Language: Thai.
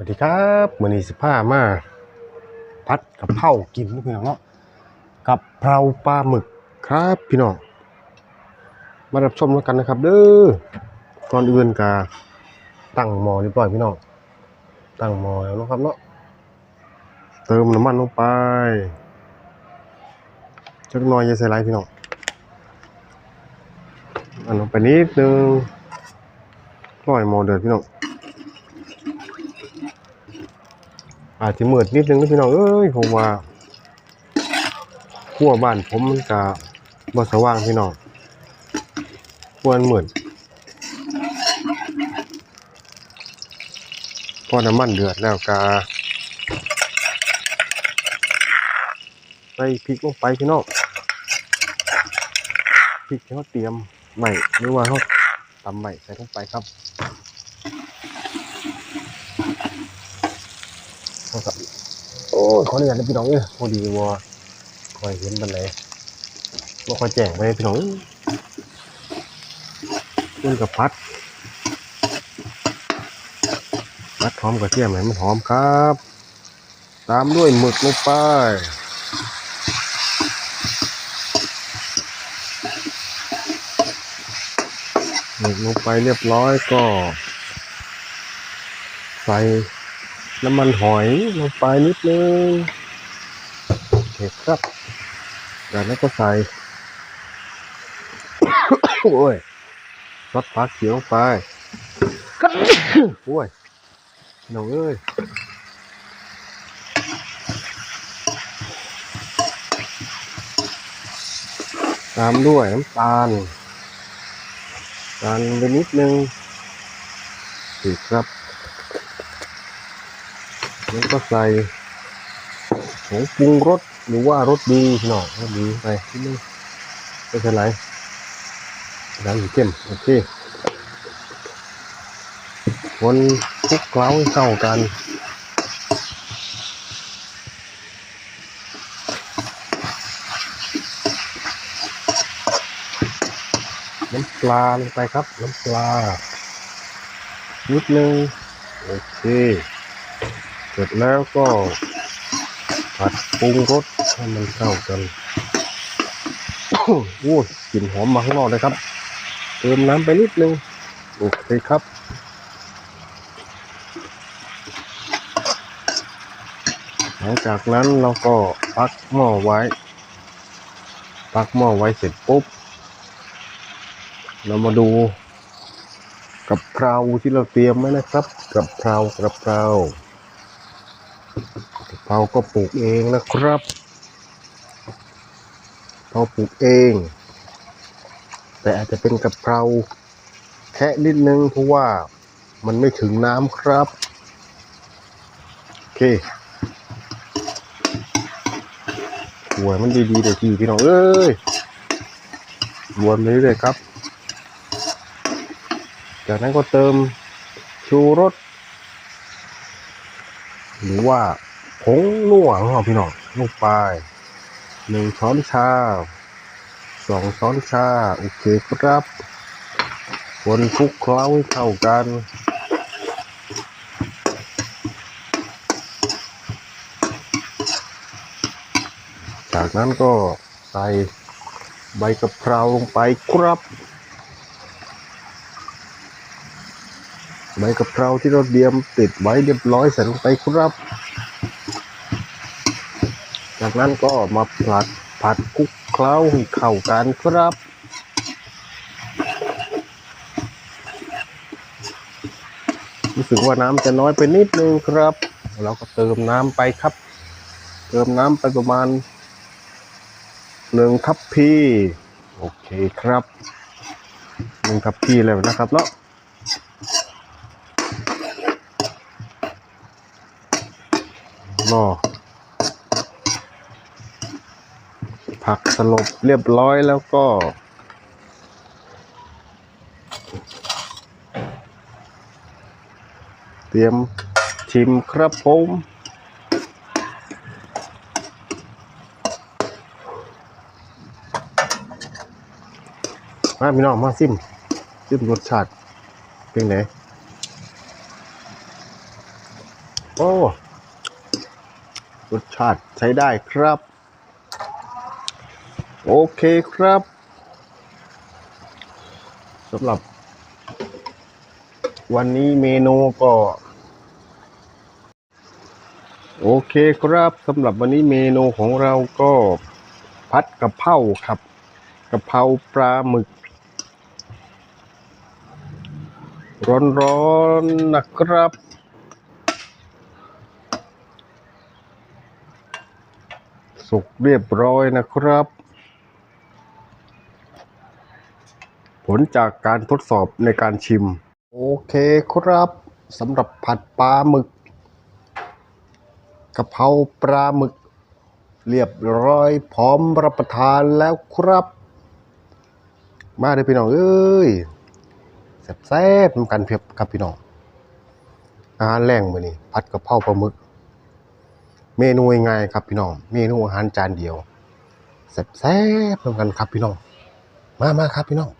วัสดีครับมือนี้สิพามาพัดกับเพรากินพี่น้องเนาะกับเพราปลาหมึกครับพี่น้องมารับชมแล้วกันนะครับ เด้อก่อนอื่นกาตั้งหม้อเรียบร้อยพี่น้องตั้งหม้อแล้วนะครับเนาะเติมน้ำมันลงไปจักน่อยอย่าใส่หลพี่น้องอันลงไปนิดนึงปล่อยหม้อเดือดพี่น้อง อาจจะมืดนิดนึงนะพี่น้องเอ้ยผมว่าขั้วบ้านผมมันก็บ่สว่างพี่น้องควรมืดพอน้ำมันเดือดแล้วก็ใส่พริกลงไปพี่น้องพริกที่เขาเตรียมใหม่หรือว่าเขาตำใหม่ใส่ลงไปครับ ครับโอ้ยขออนุญาตนะพี่น้องเอ้ยพอดีว่าคอยเห็นบันไดว่าคอยแจ้งไปพี่น้องขึ้นกับพัด พัดหอมกระเทียมให้มันหอมครับ ตามด้วยหมึกลงไปหมึกลงไปเรียบร้อยก็ ใส่ น้ำมันหอยลงไปนิดนึงโอเคครับจากนั้นก็ใส่ โอ้ยซอสฟ้าเขียวลงไปโอ้ยหนูเอ้ยตามด้วยน้ำตาลตาลไปนิดนึงถูกครับ แล้วก็ใส่ผงปรุงรสหรือว่ารสดีหน่อยรสดีไปที่นี่ไม่เป็นไรน้ำอยู่เข้มโอเคคนคลุกเคล้าให้เข้ากันน้ำปลาลงไปครับ น้ำปลานิดนึงโอเค ร็จแล้วก็ผัดปรุงรสให้มันเข้ากันโอ้กลิ่นหอมมาข้างนอกเลยครับ เติมน้ำไปนิดนึงโอเคครับหลังจากนั้นเราก็พักหม้อไว้ พักหม้อไว้เสร็จปุ๊บ เรามาดูกับเพราที่เราเตรียมไว้นะครับ กับเพรากระเพรา เราก็ปลูกเองนะครับเราปลูกเอง แต่อาจจะเป็นกะเพราแค่นิดนึงเพราะว่ามันไม่ถึงน้ำครับ โอเคหวยมันดีๆเดี๋ยวทีพี่น้อง เอ้ยวนไปเรื่อยๆครับ จากนั้นก็เติมชูรส หรือว่าผงนัวของเราพี่น้องลงไปหนึ่งช้อนชาสองช้อนชาโอเคครับคนคลุกเคล้าให้เข้ากันจากนั้นก็ใส่ใบกะเพราลงไปครับ ใบกะเพราที่เราเตรียมติดไว้เรียบร้อยใส่ลงไปครับ จากนั้นก็มาผัดผัดคลุกเคล้าให้เข้ากันครับรู้สึกว่าน้ำจะน้อยไปนิดนึงครับ เราก็เติมน้ำไปครับ เติมน้ำไปประมาณหนึ่งทัพพีโอเคครับหนึ่งทัพพีแล้วนะครับเนาะ นอผักสลบเรียบร้อยแล้วก็ เตรียมชิมครับผมมาพี่น้องมาซิมซิมรสชาติเป็นไงโอ้ รสชาติใช้ได้ครับ โอเคครับสำหรับ วันนี้เมนูก็ โอเคครับสำหรับวันนี้เมนูของเราก็พัดกะเพราครับกะเพราปลาหมึก ร้อนๆนะครับ สุกเรียบร้อยนะครับ ผลจากการทดสอบในการชิม โอเคครับสำหรับผัดปลาหมึกกะเพราปลาหมึก เรียบร้อยพร้อมรับประทานแล้วครับ มาเลยพี่น้องเอ้ยแซ่บๆนำกันเพียบครับพี่น้องอาหารแรงมื้อนี้ผัดกะเพราปลาหมึก เมนูง่ายๆครับพี่น้อง เมนูอาหารจานเดียวแซ่บๆนกันครับพี่น้อง มามาครับพี่น้อง